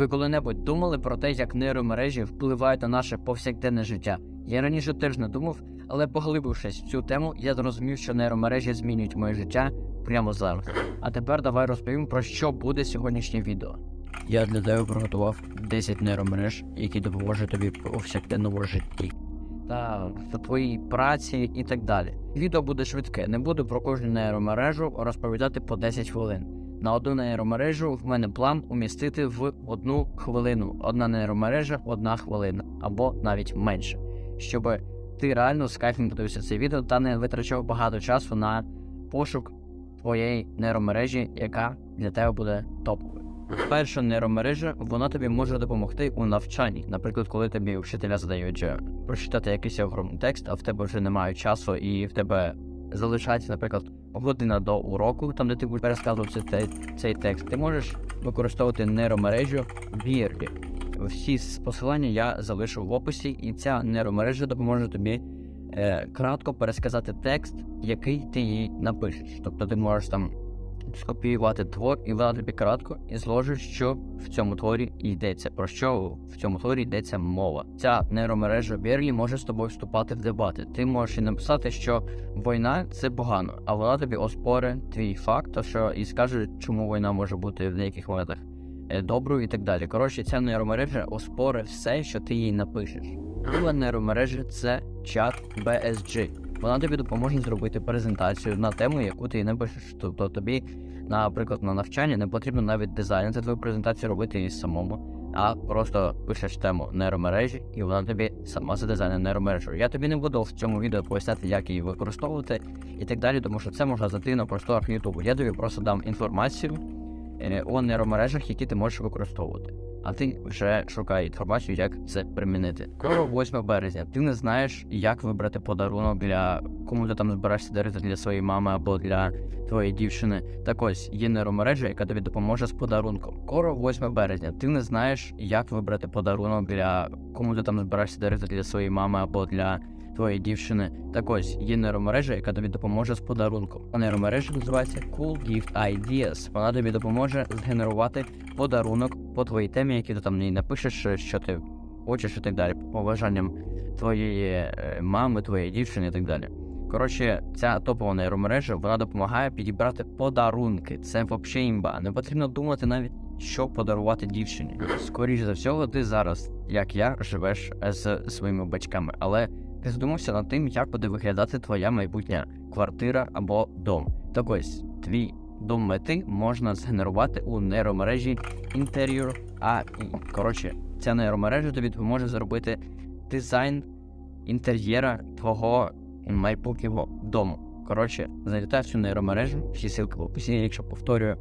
Ви коли-небудь думали про те, як нейромережі впливають на наше повсякденне життя? Я раніше теж не думав, але поглибившись в цю тему, я зрозумів, що нейромережі змінюють моє життя прямо зараз. А тепер давай розповім про що буде сьогоднішнє відео. Я для тебе приготував 10 нейромереж, які допоможуть тобі повсякденному житті та в твоїй праці і так далі. Відео буде швидке, не буду про кожну нейромережу розповідати по 10 хвилин. На одну нейромережу в мене план умістити в одну хвилину. Одна нейромережа, одна хвилина, або навіть менше, щоб ти реально з кайфом подивився це відео та не витрачав багато часу на пошук твоєї нейромережі, яка для тебе буде топовою. Перша нейромережа вона тобі може допомогти у навчанні. Наприклад, коли тобі вчителя задають е, прочитати якийсь огромний текст, а в тебе вже немає часу, і в тебе залишається, наприклад, година до уроку, там де ти будеш пересказувати цей, цей текст, ти можеш використовувати нейромережу Вірлі. Всі посилання я залишу в описі, і ця нейромережа допоможе тобі е, кратко пересказати текст, який ти їй напишеш. Тобто ти можеш там скопіювати твор, і вона кратко і зложить, що в цьому творі йдеться, про що в цьому творі йдеться мова. Ця нейромережа Берлі може з тобою вступати в дебати. Ти можеш і написати, що війна це погано, а вона тобі оспоре твій факт, то що і скаже, чому війна може бути в деяких моментах е, доброю і так далі. Коротше, ця нейромережа оспоре все, що ти їй напишеш. Друга нейромережа це чат BSG. Вона тобі допоможе зробити презентацію на тему, яку ти напишеш. Тобто тобі, наприклад, на навчання не потрібно навіть дизайнити твою презентацію робити її самому, а просто пишеш тему нейромережі, і вона тобі сама задизайне нейромережу. Я тобі не буду в цьому відео поясняти, як її використовувати і так далі, тому що це можна зайти на просторах Ютубу. Я тобі просто дам інформацію е, у нейромережах, які ти можеш використовувати. А ти вже шукай інформацію, як це примінити. Скоро 8 березня. Ти не знаєш, як вибрати подарунок для кому ти там збираєшся дарити для своєї мами або для твоєї дівчини. Так ось є нейромережа, яка тобі допоможе з подарунком. Скоро 8 березня. Ти не знаєш, як вибрати подарунок для кому ти там збираєшся дарити для своєї мами або для твоєї дівчини. Так ось є нейромережа, яка тобі допоможе з подарунком. А нейромережа називається Cool Gift Ideas. Вона тобі допоможе згенерувати подарунок по твоїй темі, які ти там ній напишеш, що ти хочеш і так далі, по побажанням твоєї е, мами, твоєї дівчини і так далі. Коротше, ця топова нейромережа вона допомагає підібрати подарунки. Це взагалі імба. Не потрібно думати навіть, що подарувати дівчині. Скоріше за всього, ти зараз, як я, живеш з своїми батьками, але ти задумався над тим, як буде виглядати твоя майбутня квартира або дом. Так ось, твій дом мети можна згенерувати у нейромережі Interior AI. Коротше, ця нейромережа тобі допоможе зробити дизайн інтер'єра твого майбутнього дому. Коротше, залітай цю нейромережу, всі ссылки в описі, якщо повторюю,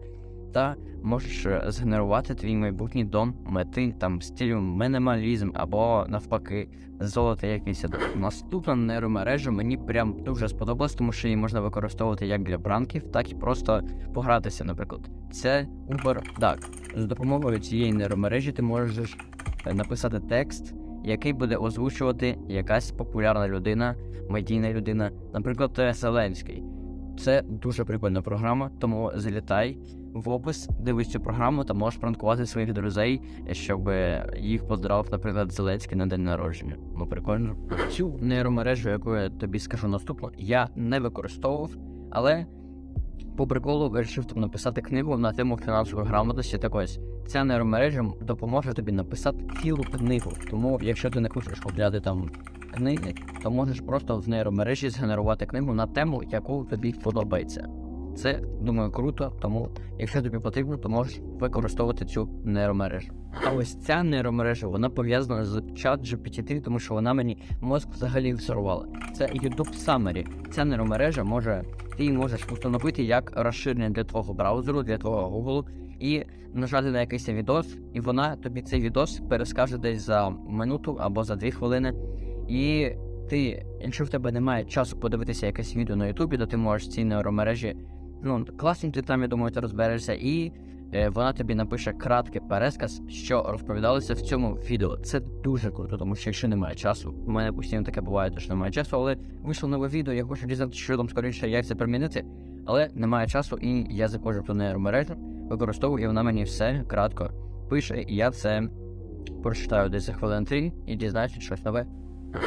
та можеш е, згенерувати твій майбутній дом мети там стилю мінімалізм або навпаки золото якесь. Наступна нейромережа мені прям дуже сподобалась, тому що її можна використовувати як для пранків, так і просто погратися, наприклад. Це Uber Duck. З допомогою цієї нейромережі ти можеш е, написати текст, який буде озвучувати якась популярна людина, медійна людина, наприклад, Зеленський. Це дуже прикольна програма, тому залітай в опис, дивись цю програму та можеш пранкувати своїх друзей, щоб їх поздравив, наприклад, Зеленський на день народження. Ну прикольно. Цю нейромережу, яку я тобі скажу наступно, я не використовував, але по приколу вирішив там написати книгу на тему фінансової грамотності. Так ось ця нейромережа допоможе тобі написати цілу книгу. Тому, якщо ти не хочеш купляти там книги, то можеш просто в нейромережі згенерувати книгу на тему, яку тобі подобається. Це думаю круто, тому якщо тобі потрібно, то можеш використовувати цю нейромережу. А ось ця нейромережа вона пов'язана з чат GPT, тому що вона мені мозк взагалі взорвала. Це YouTube Summary. Ця нейромережа може, ти можеш установити як розширення для твого браузеру, для твого Google, і нажати на якийсь відос, і вона тобі цей відос перескаже десь за минуту або за дві хвилини. І ти, якщо в тебе немає часу подивитися якесь відео на Ютубі, то ти можеш цій нейромережі, ну класно, ти там, я думаю, ти розберешся, і е, вона тобі напише краткий пересказ, що розповідалося в цьому відео. Це дуже круто, тому що якщо немає часу, у мене постійно таке буває, що немає часу, але вийшло нове відео, я хочу дізнатися, що там скоріше, як це примінити, але немає часу, і я заходжу ту нейромережу, використовую, і вона мені все кратко пише, і я це прочитаю десь за хвилин 3 і дізнаюся щось нове.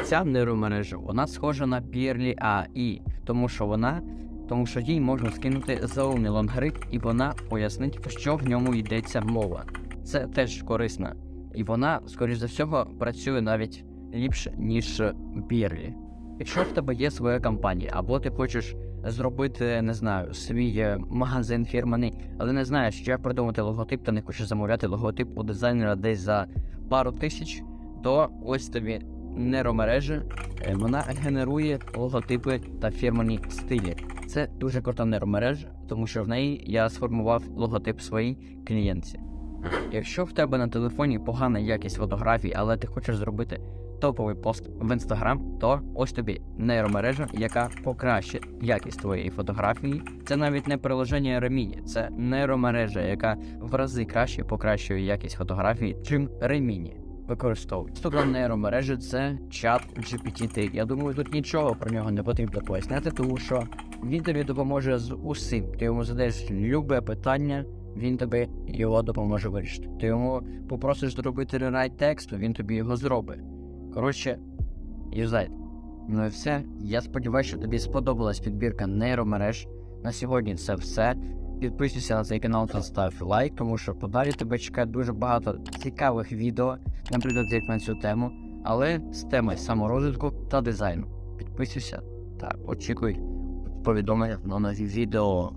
Ця нейромережа, вона схожа на Пірлі AI, тому що вона, тому що їй можна скинути заумний лонгрид, і вона пояснить, що в ньому йдеться мова. Це теж корисно. І вона, скоріш за всього, працює навіть ліпше, ніж Пірлі. Якщо в тебе є своя компанія, або ти хочеш зробити, не знаю, свій е, магазин фірманий, але не знаєш, як придумати логотип, та не хочеш замовляти логотип у дизайнера десь за пару тисяч, то ось тобі нейромережа, е, вона генерує логотипи та фірмані стилі. Це дуже крута нейромережа, тому що в неї я сформував логотип своїй клієнтці. Якщо в тебе на телефоні погана якість фотографій, але ти хочеш зробити топовий пост в інстаграм, то ось тобі нейромережа, яка покращить якість твоєї фотографії. Це навіть не приложення Реміні, це нейромережа, яка в рази краще покращує якість фотографії, чим Реміні використовують. Наступна нейромережа це чат GPT. Я думаю, тут нічого про нього не потрібно поясняти, тому що він тобі допоможе з усім. Ти йому задаєш любе питання. Він тобі його допоможе вирішити. Ти йому попросиш зробити рерайт тексту, він тобі його зробить. Коротше, юзай. Ну і все. Я сподіваюся, що тобі сподобалась підбірка нейромереж. На сьогодні це все. Підписуйся на цей канал та став лайк, тому що подалі тебе чекає дуже багато цікавих відео, наприклад, як на цю тему, але з теми саморозвитку та дизайну. Підписуйся та очікуй повідомлення на нові відео.